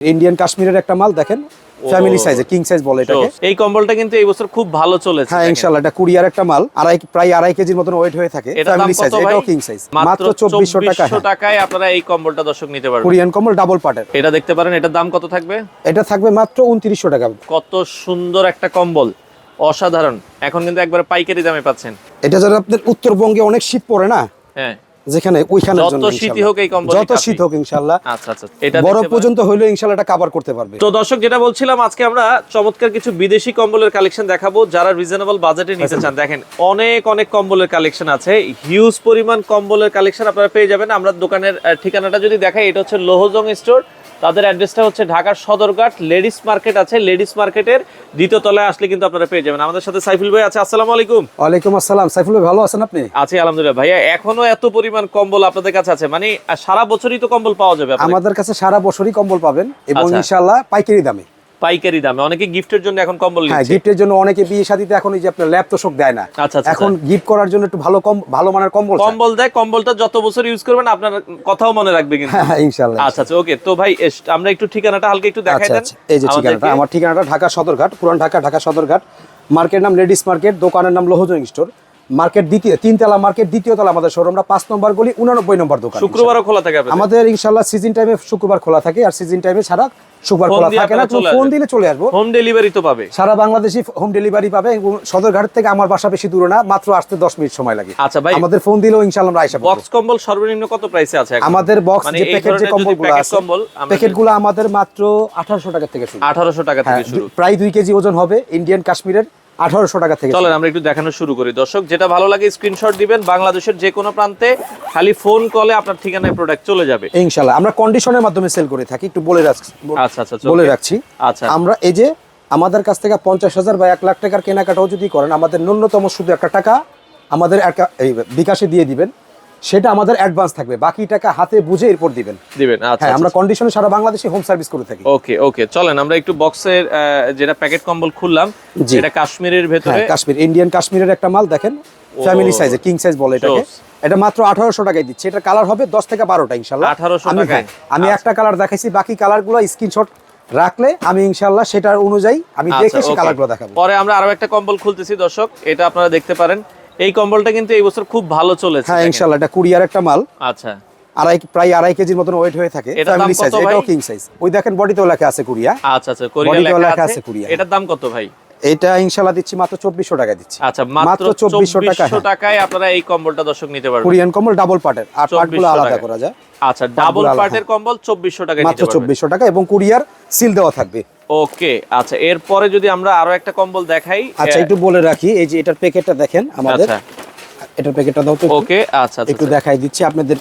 Indian কাশ্মীরের একটা মাল দেখেন ফ্যামিলি সাইজে কিং সাইজ বলে এটাকে। এই কম্বলটা কিন্তু এই বছর খুব ভালো চলেছে হ্যাঁ দেখেন। ইনশাল্লাহ এটা কুরিয়ার একটা মাল আড়াই প্রায় আড়াই কেজির মতন ওয়েট হয়ে থাকে ফ্যামিলি সাইজ এটাও কিং সাইজ মাত্র মাত্র চব্বিশশো টাকা হ্যাঁ। টাকায় আপনারা এই কম্বলটা দর্শক নিতে পারবেন। কোরিয়ান কম্বল ডাবল পার্টের এটা দেখতে পারেন এটার দাম কত থাকবে? এটা থাকবে মাত্র উনত্রিশশো টাকা। কত সুন্দর একটা কম্বল অসাধারণ। এখন কিন্তু একবারে পাইকারি দামে পাচ্ছেন। এটা যারা আপনার উত্তরবঙ্গে অনেক শীত পড়ে না? হ্যাঁ। যেখানে ওইখানের যত শীতই হোক এই কম্বল যত শীত হোক ইনশাল্লাহ আচ্ছা আচ্ছা এটা বরফ পর্যন্ত হইলে ইনশাল্লাহ এটা কাভার করতে পারবে। তো দর্শক যেটা বলছিলাম আজকে আমরা চমৎকার কিছু বিদেশি কম্বলের কালেকশন দেখাবো। যারা রিজনেবল বাজেটে নিতে চান দেখেন অনেক অনেক কম্বলের কালেকশন আছে। হিউজ পরিমাণ কম্বলের কালেকশন আপনারা পেয়ে যাবেন। আমরা দোকানের ঠিকানাটা যদি দেখাই এটা হচ্ছে লোহজং স্টোর তাদের অ্যাড্রেসটা হচ্ছে ঢাকার সদরঘাট। লেডিস মার্কেট আছে। লেডিস মার্কেটের দ্বিতীয় তলায় আসলে কিন্তু আপনারা পেয়ে যাবেন। আমাদের সাথে সাইফুল ভাই আছে। আসসালামু আলাইকুম। ওয়ালাইকুম আসসালাম। সাইফুল ভাই ভালো আছেন আপনি? আছি আলহামদুলিল্লাহ। ভাইয়া এখনও এত পরিমাণ কম্বল আপনাদের কাছে আছে? মানে সারা বছরই তো কম্বল পাওয়া যাবে আমাদের কাছে সারা বছরই কম্বল পাবেন এবং আচ্ছা। ইনশাল্লাহ পাইকারি দামে। পাইকারি দামে। অনেকে গিফটের জন্য এখন কম্বল হ্যাঁ গিফটের জন্য অনেকে বিয়ে শাদিতে এখন এই যে আপনার ল্যাপ তোষক দেয় না। আচ্ছা আচ্ছা এখন গিফট করার জন্য একটু ভালো কম ভালো মানের কম্বল কম্বল দেয় কম্বলটা যত বছর ইউজ করবেন আপনার কথাও মনে রাখবে কিন্তু। হ্যাঁ হ্যাঁ, ইনশাল্লাহ আচ্ছা আচ্ছা ওকে। তো ভাই আমরা একটু ঠিকানাটা হালকা একটু দেখাই দেন। এই যে ঠিকানাটা আমার ঠিকানাটা ঢাকা সদরঘাট পুরান ঢাকা ঢাকা সদরঘাট মার্কেট নাম লেডিস মার্কেট দোকানের নাম লোহজং স্টোর। মার্কেট দ্বিতীয় তিনতলা মার্কেট দ্বিতীয় তলা আমাদের শোরুমটা পাঁচ নম্বর গলি উনানব্বই নম্বর দোকান শুক্রবারও খোলা থাকে আমাদের ইনশাল্লাহ সিজন টাইমে শুক্রবার খোলা থাকে আর সিজন টাইমে ছাড়া শুক্রবার খোলা থাকে না ফোন দিলে চলে আসব। হোম ডেলিভারি তো পাবে। সারা বাংলাদেশি হোম ডেলিভারি পাবে এবং সদরঘাট থেকে আমার বাসা বেশি দূরে না মাত্র আসতে দশ মিনিট সময় লাগে। আচ্ছা ভাই আমাদের ফোন দিলেও ইনশাল্লাহ আমরা আইসা বক্স কম্বল সর্বনিম্ন কত প্রাইসে আছে আমাদের বক্স মানে যে প্যাকেট যে কম্বলগুলো আছে প্যাকেটগুলো আমাদের মাত্র আঠারোশো টাকা থেকে শুরু। 1800 টাকা হ্যাঁ, থেকে শুরু। প্রায় দুই কেজি ওজন হবে ইন্ডিয়ান কাশ্মীরের আঠারোশো টাকা থেকে চলেন আমরা একটু দেখানো শুরু করি। দর্শক যেটা ভালো লাগে স্ক্রিনশট দিবেন। বাংলাদেশের যে কোনো প্রান্তে খালি ফোন কলে আপনার ঠিকানায় প্রোডাক্ট চলে যাবে। ইনশাল্লাহ আমরা কন্ডিশনের মাধ্যমে সেল করে থাকি। একটু বলে রাখছি আচ্ছা আচ্ছা বলে রাখছি। আচ্ছা। আমরা এই যে আমাদের কাছ থেকে পঞ্চাশ হাজার বা এক লাখ টাকার কেনাকাটাও যদি করেন আমাদের ন্যূনতম শুধু একটা টাকা আমাদের একটা- এই বিকাশে দিয়ে দিবেন। সেটা আমাদের অ্যাডভান্স থাকবে। বাকি টাকা হাতে বুঝে এরপর দিবেন। দিবেন আচ্ছা হ্যাঁ আচ্ছা। আমরা কন্ডিশনে সারা বাংলাদেশে হোম সার্ভিস করে থাকি। ওকে ওকে চলেন আমরা একটু বক্সের যেটা প্যাকেট কম্বল খুললাম। এটা কাশ্মীরের হ্যাঁ ভেতরে কাশ্মীর ইন্ডিয়ান কাশ্মীরের একটা মাল দেখেন ফ্যামিলি সাইজে কিং সাইজ বলে এটাকে। এটা মাত্র আঠারোশো টাকায় দিচ্ছে। এটা কালার হবে দশ থেকে বারোটা ইনশাল্লাহ 1800 আমি টাকায়? হ্যাঁ, আমি আচ্ছা। একটা কালার দেখাইছি বাকি কালারগুলো স্ক্রিনশট রাখলে আমি ইনশাল্লাহ সেটার অনুযায়ী আমি আচ্ছা, দেখে সে. কালারগুলো দেখাবো। পরে আমরা আরও একটা কম্বল খুলতেছি দর্শক। এটা আপনারা দেখতে পারেন। এই কম্বলটা কিন্তু এই বছর খুব ভালো চলেছে হ্যাঁ দেখেন। ইনশাল্লাহ এটা কুরিয়ার একটা মাল। আচ্ছা। আড়াই প্রায় আড়াই কেজির মতন ওয়েট হয়ে থাকে। Family size? এটাও কিং সাইজ ওই দেখেন বডিতেও লেখা আছে কুরিয়া আচ্ছা আচ্ছা কোরিয়া লেখা আছে। কোরিয়া। এটার দাম কত ভাই? এটা ইনশাল্লাহ দিচ্ছি মাত্র চব্বিশশো টাকা দিচ্ছি। আচ্ছা মাত্র মাত্র 2400 টাকা, 2400 টাকায় আপনারা এই কম্বলটা দর্শক নিতে পারবেন। কোরিয়ান কম্বল ডাবল পার্টের আর পার্টগুলো 2400 আলাদা করা যায়। আচ্ছা ডাবল পার্টের কম্বল 2400 টাকায় নিতে পারবেন। চব্বিশশো টাকা এবং কুরিয়ার সিল দেওয়া থাকবে। ওকে আচ্ছা এরপরে যদি আমরা আরও একটা কম্বল দেখাই আচ্ছা একটু বলে রাখি এই যে এটার প্যাকেটটা দেখেন আমাদের। আচ্ছা। এটার প্যাকেটটা দাও তো ওকে আচ্ছা আচ্ছা একটু দেখাই দিচ্ছি আপনাদের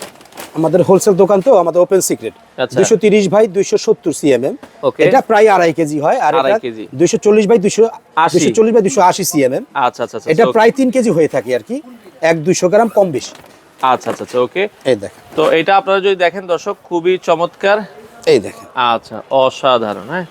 আমাদের হোলসেল দোকান তো আমাদের ওপেন সিক্রেট। আচ্ছা। দুশো তিরিশ বাই দুইশো সত্তর সিএমএম. এটা প্রায় আড়াই কেজি হয় আর। দুইশো চল্লিশ বাই দুইশো। দুইশো চল্লিশ বাই দুশো আশি সিএমএম। আচ্ছা আচ্ছা আচ্ছা এটা প্রায় তিন কেজি হয়ে থাকে আর কি এক দুইশো গ্রাম কম বেশি। আচ্ছা আচ্ছা আচ্ছা ওকে। এই দেখেন। তো এটা আপনারা যদি দেখেন দর্শক খুবই চমৎকার। এই দেখেন। আচ্ছা অসাধারণ হ্যাঁ?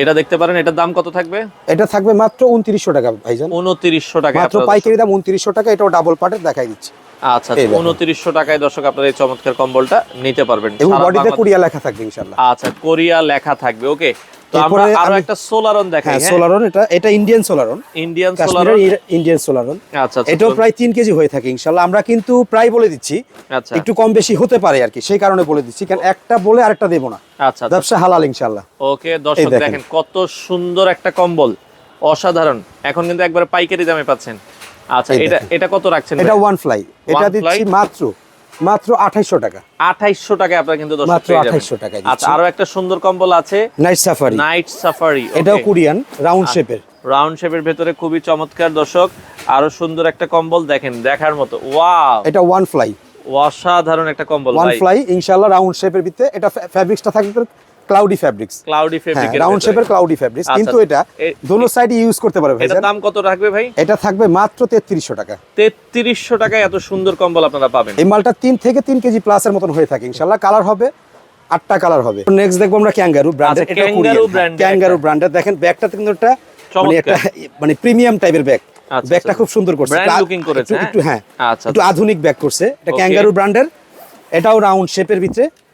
এটা দেখতে পারেন এটার দাম কত থাকবে? এটা থাকবে মাত্র উনত্রিশশো টাকা ভাইজান। উনত্রিশশো টাকা মাত্র পাইকারি দাম উনত্রিশশো টাকা এটাও ডাবল পার্টের দেখাই দিচ্ছি। আচ্ছা উনত্রিশশো টাকায় দর্শক আপনারা এই চমৎকার কম্বলটা নিতে পারবেন। এবং বডিতে বাংলাদেশ- লেখা থাকবে ইনশাল্লাহ আচ্ছা কোরিয়া লেখা থাকবে ওকে। তো আমরা আরও একটা সোলারন দেখাই হ্যাঁ সোলারন এটা এটা ইন্ডিয়ান সোলারন ইন্ডিয়ান সোলারন ইন্ডিয়ান সোলারন আচ্ছা এটাও প্রায় কেজি হয়ে থাকে আমরা কিন্তু প্রায় বলে দিচ্ছি আচ্ছা। একটু কম বেশি হতে পারে আর কি সেই কারণে বলে দিচ্ছি কারণ একটা বলে আরেকটা দেবো না। আচ্ছা আচ্ছা। ব্যবসা হালাল ইনশাল্লাহ ওকে দর্শক। দেখেন। কত সুন্দর একটা কম্বল। অসাধারণ। এখন কিন্তু একবারে পাইকারি দামে পাচ্ছেন। আচ্ছা এটা এটা কত রাখছেন এটা ওয়ান ফ্লাই এটা দিচ্ছি মাত্র মাত্র টাকা। আঠাইশশো টাকায় আপনারা কিন্তু দর্শক মাত্র পেয়ে যাবেন। 2800 টাকায় আচ্ছা আরও একটা সুন্দর কম্বল আছে। নাইট সাফারি নাইট সাফারি এটাও কোরিয়ান রাউন্ড শেপের রাউন্ড শেপের ভেতরে খুবই চমৎকার দর্শক। আরও সুন্দর একটা কম্বল দেখেন দেখার মতো। ওয়াও এটা ওয়ান ফ্লাই অসাধারণ একটা কম্বল ওয়ান ফ্লাই ইনশাল্লাহ রাউন্ড শেপের ভিতরে। এটা ফ্যাব্রিক্সটা থাকবে ক্লাউডি ফ্যাব্রিক্স ক্লাউডি হ্যাঁ ফেব্রিক রাউন্ড শেপের ক্লাউডি ফ্যাব্রিক্স আচ্ছা, কিন্তু এটা দোনো সাইড ইউজ করতে পারবে এটার দাম কত রাখবে ভাই? এটা থাকবে মাত্র তেত্রিশশো টাকা। তেত্রিশশো টাকায় এত সুন্দর কম্বল আপনারা পাবেন। এই মালটা তিন থেকে তিন কেজি প্লাসের মতন হয়ে থাকে। ইনশাল্লাহ কালার হবে আটটা কালার হবে। নেক্সট দেখব আমরা ক্যাঙ্গারু ব্র্যান্ডের আচ্ছা, Kangaroo brand এর ক্যাঙ্গারু। ব্র্যান্ডের দেখেন ব্যাগটা কিন্তু একটা মানে একটা মানে প্রিমিয়াম টাইপের ব্যাগ আচ্ছা, ব্যাগটা আচ্ছা। খুব সুন্দর করছে। একটু- looking করেছে, একটু- একটু হ্যাঁ আচ্ছা, একটু আধুনিক ব্যাগ করছে। এটা ক্যাঙ্গারু ব্র্যান্ডের এটাও রাউন্ড শেপের ভিতরে। আচ্ছা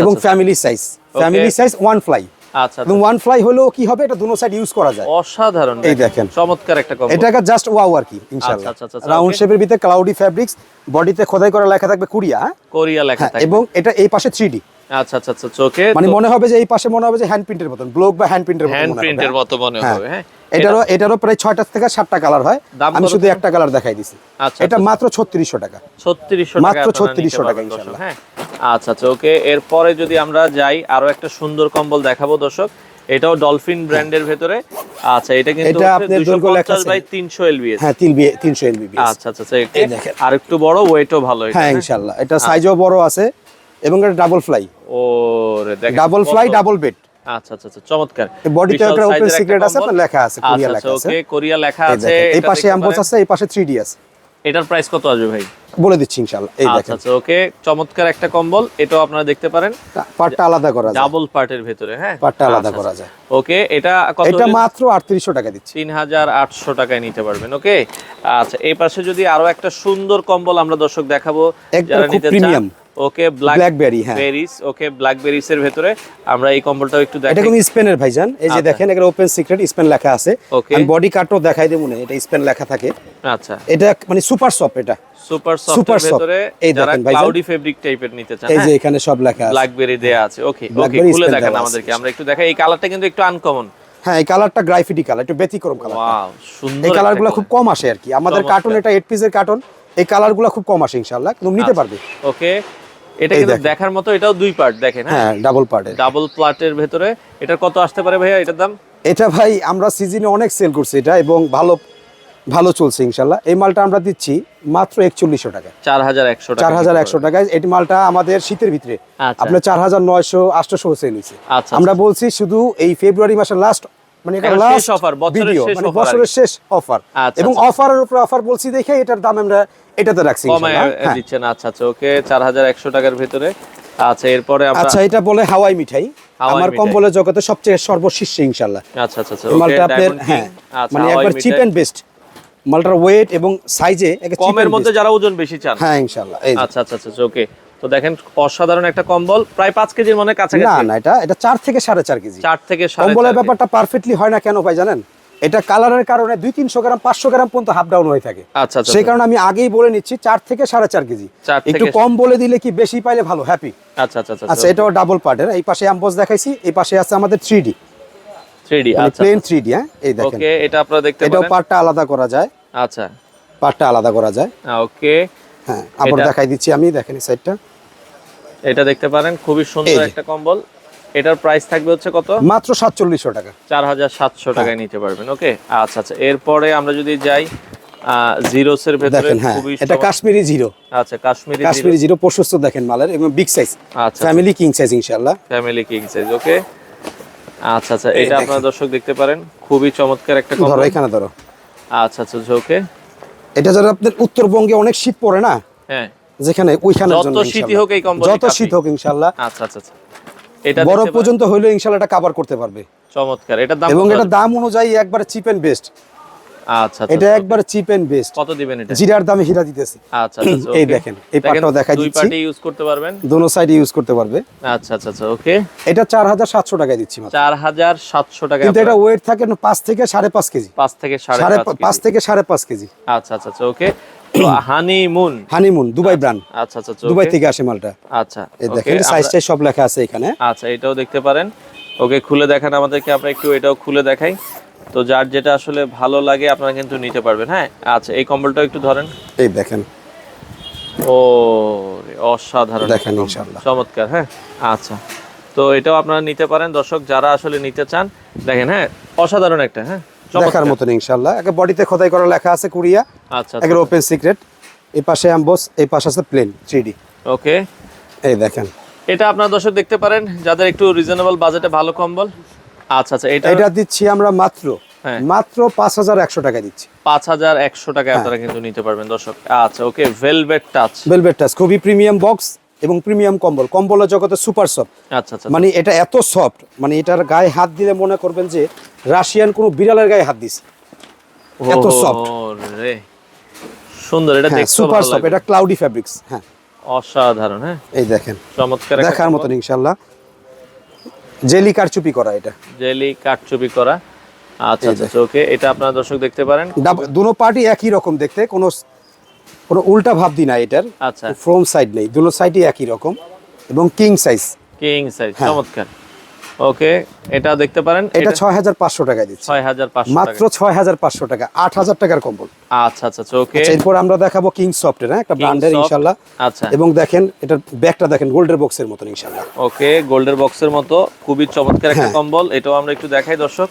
এবং আচ্ছা। Family size family size one ply আচ্ছা ওয়ান ফ্লাই হলেও কি হবে? এটা দুনো সাইড ইউজ করা যায়। অসাধারণ এই দেখেন। চমৎকার একটা এটাকে জাস্ট ওয়াও আর কি ইনশাআল্লাহ। আচ্ছা, আচ্ছা, আচ্ছা, রাউন্ড শেপের ভিতরে ক্লাউডি ফ্যাব্রিক্স বডিতে খোদাই করা লেখা থাকবে কুরিয়া হ্যাঁ? কোরিয়া লেখা হ্যাঁ থাকে এবং এটা এই পাশে থ্রি ডি আচ্ছা আচ্ছা আচ্ছা চোখে মানে মনে হবে যে এই পাশে মনে হবে যে হ্যান্ড প্রিন্টের মতন ব্লক বা হ্যান্ড প্রিন্টের মতন হ্যান্ড প্রিন্টের হ্যাঁ। মতো মনে হ্যাঁ। হবে হ্যাঁ। এটারও এটারও প্রায় ছয়টা থেকে সাতটা কালার হয়। আমি শুধু একটা কালার দেখাই দিছি। আচ্ছা, এটা আচ্ছা। মাত্র ছত্রিশশো টাকা। ছত্রিশশো মাত্র 3600 টাকা ইনশাআল্লাহ। হ্যাঁ। আচ্ছা আচ্ছা ওকে এরপরে যদি আমরা যাই আরও একটা সুন্দর কম্বল দেখাবো দর্শক। এটাও ডলফিন ব্র্যান্ডের ভেতরে। আচ্ছা এটা কিন্তু এটা লেখা আছে। বাই তিনশো এলবিএস হ্যাঁ তিন বি তিনশো এলবি আচ্ছা আচ্ছা আচ্ছা। আর একটু বড় ওয়েটও ভালো এটা হ্যাঁ ইনশাল্লাহ এটা সাইজও বড় আছে এবং এটা ডাবল ফ্লাই ও রে দেখেন ডাবল ফ্লাই ডাবল বেড আচ্ছা আচ্ছা আচ্ছা চমৎকার। বডিতে একটা ওপেন সিক্রেট আছে। আপনার লেখা আছে কোরিয়া আচ্ছা লেখা আচ্ছা আছে। ওকে কোরিয়া লেখা আছে এই পাশে অ্যাম্বোস। আছে এই পাশে থ্রি ডি আছে। এটার প্রাইস কত আসবে ভাই? বলে দিচ্ছি ইনশাআল্লাহ। এই আচ্ছা দেখেন। আচ্ছা ওকে চমৎকার একটা কম্বল এটাও আপনারা দেখতে পারেন। পার্টটা আলাদা করা যায়। ডাবল পার্টের ভিতরে হ্যাঁ? পার্টটা আলাদা আচ্ছা, করা আচ্ছা। যায়। ওকে এটা কত এটা মাত্র আটত্রিশশো টাকা দিচ্ছি। তিন হাজার আটশো টাকায় নিতে পারবেন ওকে আচ্ছা এই পাশে যদি আরও একটা সুন্দর কম্বল আমরা দর্শক দেখাবো যারা নিতে চান। ওকে ব্ল্যাক Blackberry, হ্যাঁ। বেরিস ওকে ব্ল্যাকবেরিস এর ভেতরে। আমরা এই কম্বলটাও একটু এটা কোন স্পেনের ভাইজান। এই যে আচ্ছা। দেখেন এখানে ওপেন সিক্রেট স্পেন লেখা আছে. আমি বডি কাটও দেখাই দেবো না এটা স্পেন লেখা থাকে। আচ্ছা। এটা মানে সুপার সফট এটা। Super soft। এই দেখেন ভাইজান। ক্লাউডি ফেব্রিক টাইপের নিতে চান। এই যে হ্যাঁ। এখানে সব লেখা আছে। ব্ল্যাকবেরি দেয়া আছে। ওকে ওকে খুলে দেখান। আমাদেরকে। আমরা একটু দেখাই। এই কালারটা কিন্তু একটু আনকমন হ্যাঁ এই কালারটা গ্রাফিটি কালার একটু ব্যতিক্রম কালার ওয়াও সুন্দর এই কালারগুলো খুব কম আসে আর কি। আমাদের কার্টুন এটা এইট পিসের কার্টুন এই কালারগুলো খুব কম আসে ইনশাআল্লাহ। কিন্তু নিতে আচ্ছা। পারবে। ওকে এটা কিন্তু দেখার মতো এটাও দুই পার্ট দেখেন হ্যাঁ? হ্যাঁ ডাবল পার্টের ডাবল প্লাটের ভেতরে। এটার কত আসতে পারে ভাইয়া এটার দাম? এটা ভাই আমরা সিজনে অনেক সেল করছি এটা এবং ভালো ভালো চলছে ইনশাল্লাহ। এই মালটা আমরা দিচ্ছি মাত্র একচল্লিশশো টাকা। চার হাজার একশো চার হাজার একশো টাকায়। এই মালটা আমাদের শীতের ভিতরে। আচ্ছা। আপনার চার হাজার নয়শো আটশোশো সেল হয়েছে। আচ্ছা, আমরা বলছি শুধু এই ফেব্রুয়ারি মাসের লাস্ট মানে এটা লাস্ট offer, বছরের শেষ মানে offer আর বছরের শেষ অফার আচ্ছা, এবং আচ্ছা। অফারের উপর অফার বলছি দেখে এটার দাম আমরা এটাতে রাখছি হ্যাঁ। দিচ্ছেন আচ্ছা আচ্ছা ওকে চার হাজার একশো টাকার ভেতরে। আচ্ছা এরপরে আমরা আচ্ছা এটা বলে হাওয়াই মিঠাই। আমার কম্বলের জগতে সবচেয়ে সর্বশীর্ষে ইনশাল্লাহ আচ্ছা আচ্ছা আচ্ছা মালটা আপনার হ্যাঁ আচ্ছা মানে একবার চিপ এন্ড বেস্ট মালটার ওয়েট এবং সাইজে কমের মধ্যে যারা ওজন বেশি চান। হ্যাঁ ইনশাল্লাহ এই আচ্ছা আচ্ছা আচ্ছা ওকে। তো দেখেন অসাধারণ একটা কম্বল প্রায় পাঁচ কেজির মনে না কাছাকাছি। না এটা এটা চার থেকে সাড়ে চার কেজি। চার থেকে কম্বলের ব্যাপারটা পারফেক্টলি হয় না কেন ভাই জানেন? এটা কালারের কারণে দুই তিনশো গ্রাম পাঁচশো গ্রাম পর্যন্ত হাফ ডাউন হয়ে থাকে। আচ্ছা আচ্ছা সেই কারণে আমি আগেই বলে নিচ্ছি চার থেকে সাড়ে চার কেজি। একটু কম বলে দিলে কি বেশি পাইলে ভালো? হ্যাপি আচ্ছা আচ্ছা আচ্ছা আচ্ছা এটাও ডাবল পার্টের এই পাশে অ্যাম্বোস দেখাইছি এই পাশে আছে আমাদের থ্রি ডি থ্রি ডি আচ্ছা প্লেন থ্রি ডি হ্যাঁ? এই দেখেন। এটা আপনারা দেখতে এটাও পার্টটা আলাদা করা যায়। আচ্ছা। পার্টটা আলাদা করা যায়। ওকে হ্যাঁ আবার দেখাই দিচ্ছি আমি দেখেন এই সাইডটা এটা দেখতে পারেন খুবই সুন্দর একটা কম্বল। এটার প্রাইস থাকবে হচ্ছে কত? মাত্র সাতচল্লিশশো টাকা। চার হাজার সাতশো হ্যাঁ। টাকায় নিতে পারবেন ওকে? আচ্ছা আচ্ছা এরপরে আমরা যদি যাই জিরোস এর ভেতরে হ্যাঁ খুবই এটা কাশ্মীরি জিরো আচ্ছা কাশ্মীরি কাশ্মীরি জিরো প্রশস্ত দেখেন মালের এবং বিগ সাইজ আচ্ছা ফ্যামিলি কিং সাইজ ইনশাআল্লাহ। Family king size okay? আচ্ছা আচ্ছা এটা আপনারা দর্শক দেখতে পারেন খুবই চমৎকার একটা ধরো এখানে ধরো। আচ্ছা আচ্ছা ওকে। এটা যারা উত্তরবঙ্গে অনেক শীত পড়ে না হ্যাঁ। যেখানে ওইখানের যত জন্য হোক এই কম্বল যত শীত হোক ইনশাআল্লাহ আচ্ছা আচ্ছা আচ্ছা। এটা বরফ পর্যন্ত হইলেও ইনশাআল্লাহ এটা কভার করতে পারবে। চমৎকার। এটার দাম এবং এটা দাম অনুযায়ী একবারে চিপ এন্ড বেস্ট আচ্ছা আচ্ছা এটা আচ্ছা। চিপ এন্ড বেস্ট কত দিবেন এটা? জিরার দামে হীরা দিতেছি। আচ্ছা আচ্ছা আচ্ছা, এই দেখেন, এই পাটটাও দেখাই দুই দিচ্ছি। ইউজ করতে পারবেন। দোনো সাইডে ইউজ করতে পারবে। আচ্ছা আচ্ছা আচ্ছা ওকে এটা চার হাজার সাতশো টাকায় দিচ্ছি মাত্র। টাকা কিন্তু এটা ওয়েট থাকে থেকে সাড়ে পাঁচ কেজি। পাঁচ থেকে কেজি। থেকে আচ্ছা আচ্ছা আচ্ছা okay honeymoon honeymoon Dubai brand আচ্ছা আচ্ছা দুবাই থেকে আসে মালটা। আচ্ছা এই দেখেন আমরা- সাইজ টাইজ সব লেখা আছে এখানে। আচ্ছা এটাও দেখতে পারেন। ওকে খুলে দেখান আমাদেরকে আমরা একটু এটাও খুলে দেখাই। তো যার যেটা আসলে ভালো লাগে আপনারা কিন্তু নিতে পারবেন হ্যাঁ? আচ্ছা এই কম্বলটাও একটু ধরেন। এই দেখেন। ও অসাধারণ। দেখেন ইনশাআল্লাহ। চমৎকার হ্যাঁ? আচ্ছা তো এটাও আপনারা নিতে পারেন। দর্শক যারা আসলে নিতে চান দেখেন হ্যাঁ? অসাধারণ একটা হ্যাঁ। দেখার মতন ইনশাআল্লাহ। একে বডিতে খোদাই করা লেখা আছে কুরিয়া আচ্ছা একের ওপেন সিক্রেট এই পাশে অ্যাম্বোস এই পাশে আছে প্লেন থ্রি ওকে এই দেখেন। এটা আপনারা দর্শক দেখতে পারেন যাদের একটু রিজনেবল বাজেটে ভালো কম্বল। আচ্ছা আচ্ছা এটা এটা দিচ্ছি আমরা মাত্র। হ্যাঁ। মাত্র পাঁচ হাজার একশো টাকা দিচ্ছি। পাঁচ হাজার একশো হ্যাঁ। টাকায় আপনারা কিন্তু নিতে পারবেন দর্শক। আচ্ছা okay velvet touch velvet touch খুবই প্রিমিয়াম বক্স এবং প্রিমিয়াম কম্বল। কম্বলের জগতে সুপার সফট আচ্ছা আচ্ছা। মানে এটা এত সফট মানে এটার গায়ে হাত দিলে মনে করবেন যে রাশিয়ান কোনো বিড়ালের গায়ে হাত দিছে। এত। ও সুন্দর এটা হ্যাঁ দেখতে সুপার সফট এটা ক্লাউডি ফ্যাব্রিক্স হ্যাঁ। অসাধারণ হ্যাঁ। এই দেখেন চমৎকার দেখার কম্বল। মতন ইনশাল্লাহ জেলি কারচুপি করা এটা। জেলি কাটচুপি করা। আচ্ছা আচ্ছা ওকে এটা আপনারা দর্শক দেখতে পারেন। দুনো পার্টি একই রকম দেখতে কোনো কোনো উল্টা ভাব দি না এটার। আচ্ছা। ফ্রম সাইড নেই দুটো সাইডই একই রকম এবং কিং সাইজ। কিং সাইজ হ্যাঁ। চমৎকার। ওকে এটা দেখতে পারেন এটা ছয় হাজার পাঁচশো টাকায় দিচ্ছি। ছয় হাজার পাঁচশো মাত্র ছয় হাজার পাঁচশো টাকা আট হাজার টাকার কম্বল। আচ্ছা আচ্ছা আচ্ছা ওকে। আচ্ছা, এরপর আমরা দেখাবো কিং সফটের হ্যাঁ একটা ব্র্যান্ডের Soft, ইনশাল্লাহ। আচ্ছা। এবং দেখেন এটার ব্যাগটা দেখেন গোল্ডের বক্সের মতো ইনশাল্লাহ। ওকে গোল্ডের বক্সের মতো খুবই চমৎকার একটা হ্যাঁ। কম্বল এটাও আমরা একটু দেখাই দর্শক।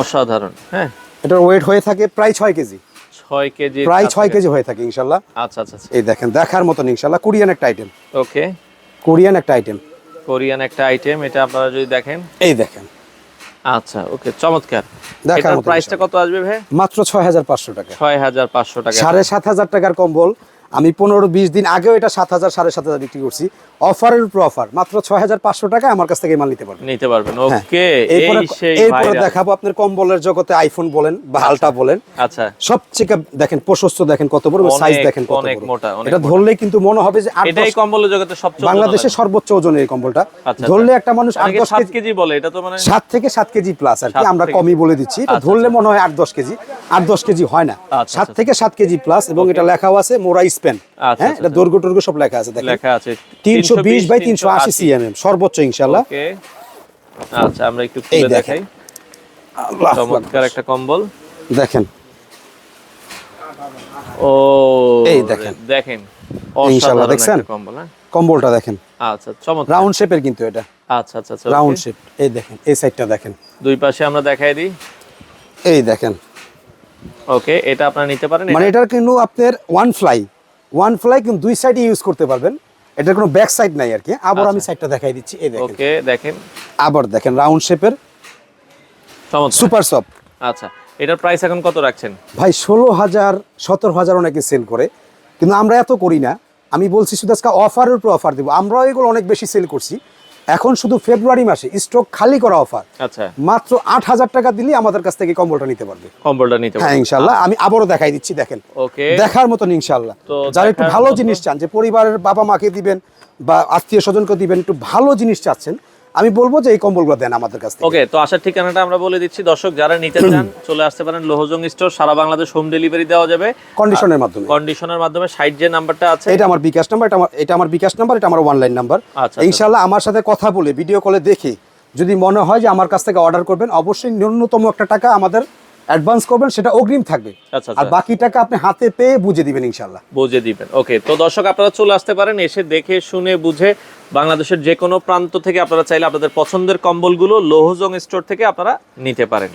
অসাধারণ হ্যাঁ। এটার ওয়েট হয়ে থাকে প্রায় ছয় কেজি। ছয় কেজি প্রায় ছয় কেজি। হয়ে থাকে ইনশাল্লাহ। আচ্ছা আচ্ছা আচ্ছা। এই দেখেন দেখার মতন ইনশাল্লাহ কোরিয়ান একটা আইটেম ওকে। কোরিয়ান একটা আইটেম কোরিয়ান একটা আইটেম এটা আপনারা যদি দেখেন। এই দেখেন। আচ্ছা ওকে চমৎকার। দেখার প্রাইসটা কত আসবে ভাই? মাত্র ছয় হাজার পাঁচশো টাকা। ছয় হাজার পাঁচশো টাকা। সাড়ে সাত হাজার টাকার কম্বল আমি পনেরো বিশ দিন আগেও এটা সাত হাজার সাড়ে সাত হাজার বিক্রি করছি। অফারের উপর অফার। মাত্র ছয় হাজার পাঁচশো টাকা আমার কাছ থেকে মাল নিতে পারবেন। নিতে পারবেন। হ্যাঁ। ওকে এরপরে দেখাবো আপনার কম্বলের জগতে আইফোন বলেন বা আলটা বলেন। আচ্ছা। সবচেয়ে দেখেন প্রশস্ত দেখেন কত বড় সাইজ দেখেন কত বড়। এটা মোটা। ধরলেই কিন্তু মনে হবে যে এটাই কম্বলের জগতে সবচেয়ে বাংলাদেশের সর্বোচ্চ ওজনের এই কম্বলটা। আচ্ছা, ধরলে একটা মানুষ আট দশ সাত কেজি বলে এটা তো মানে সাত থেকে সাত কেজি প্লাস আর কি আমরা কমই বলে দিচ্ছি। এটা আচ্ছা, ধরলে মনে হয় আট দশ কেজি আট দশ কেজি হয় না। আচ্ছা, সাত আচ্ছা। থেকে সাত কেজি প্লাস এবং এটা লেখাও আছে মোরা স্পেন আচ্ছা, হ্যাঁ? আচ্ছা, এটা দৈর্ঘ্য টর্ঘ্য সব লেখা আছে দেখেন। লেখা আছে। তিনশো বিশ বাই তিনশো আশি সিএমএম সর্বোচ্চ ইনশাল্লাহ ওকে। আচ্ছা আমরা একটু খুলে দেখাই। চমৎকার একটা কম্বল। দেখেন। ও এই দেখেন। দেখেন। ইনশাআল্লাহ, দেখছেন? কম্বল হ্যাঁ? কম্বলটা দেখেন। আচ্ছা চমৎকার। রাউন্ড শেপের কিন্তু এটা। আচ্ছা আচ্ছা আচ্ছা রাউন্ড শেপ। এই দেখেন এই সাইডটা দেখেন। দুই পাশে আমরা দেখাই দিই। এই দেখেন। ওকে এটা আপনারা নিতে পারেন। মানে এটার কিন্তু আপনার ওয়ান ফ্লাই। ওয়ান ফ্লাই কিন্তু দুই সাইডে ইউজ করতে পারবেন। এটার কোনো ব্যাক সাইড নাই আর কি। আবার আমি সাইডটা দেখাই দিচ্ছি এই দেখেন। ওকে দেখেন। আবার দেখেন রাউন্ড শেপের সুপার সফট আচ্ছা এটার প্রাইস এখন কত রাখছেন? ভাই ষোলো হাজার সতেরো হাজার অনেকে সেল করে। কিন্তু আমরা এত করি না। আমি বলছি শুধু আজকে অফারের উপর অফার দেবো। আমরাও এগুলো অনেক বেশি সেল করছি। এখন শুধু ফেব্রুয়ারি মাসে স্টক খালি করা অফার আচ্ছা। মাত্র আট হাজার টাকা দিলে আমাদের কাছ থেকে কম্বলটা নিতে পারবে। কম্বলটা নিতে হ্যাঁ ইনশাল্লাহ আমি আবারও দেখাই দিচ্ছি দেখেন। ওকে। দেখার মতন ইনশাল্লাহ তো যারা একটু ভালো জিনিস চান যে পরিবারের বাবা মাকে দিবেন বা আত্মীয় স্বজনকে দিবেন একটু ভালো জিনিস চাচ্ছেন আমি বলব যে এই কম্বলগুলো দেন আমাদের কাছ থেকে। ওকে তো আসার ঠিকানাটা আমরা বলে দিচ্ছি। দর্শক যারা নিতে চান চলে আসতে পারেন লোহজং স্টোর সারা বাংলাদেশ হোম ডেলিভারি দেওয়া যাবে। কন্ডিশনের মাধ্যমে। কন্ডিশনের মাধ্যমে সাইড যে নাম্বারটা আছে। এটা আমার বিকাশ নাম্বার এটা আমার এটা আমার বিকাশ নাম্বার এটা আমার অনলাইন নাম্বার আচ্ছা, ইনশাল্লাহ আমার সাথে কথা বলে ভিডিও কলে দেখে যদি মনে হয় যে আমার কাছ থেকে অর্ডার করবেন অবশ্যই ন্যূনতম একটা টাকা আমাদের অ্যাডভান্স করবেন সেটা অগ্রিম থাকবে। আচ্ছা আর আচ্ছা বাকি টাকা আপনি হাতে পেয়ে বুঝে দিবেন ইনশাল্লাহ বুঝে দিবেন। ওকে তো দর্শক আপনারা চলে আসতে পারেন এসে দেখে শুনে বুঝে বাংলাদেশের যে কোনো প্রান্ত থেকে আপনারা চাইলে আপনাদের পছন্দের কম্বলগুলো লোহজং স্টোর থেকে আপনারা নিতে পারেন।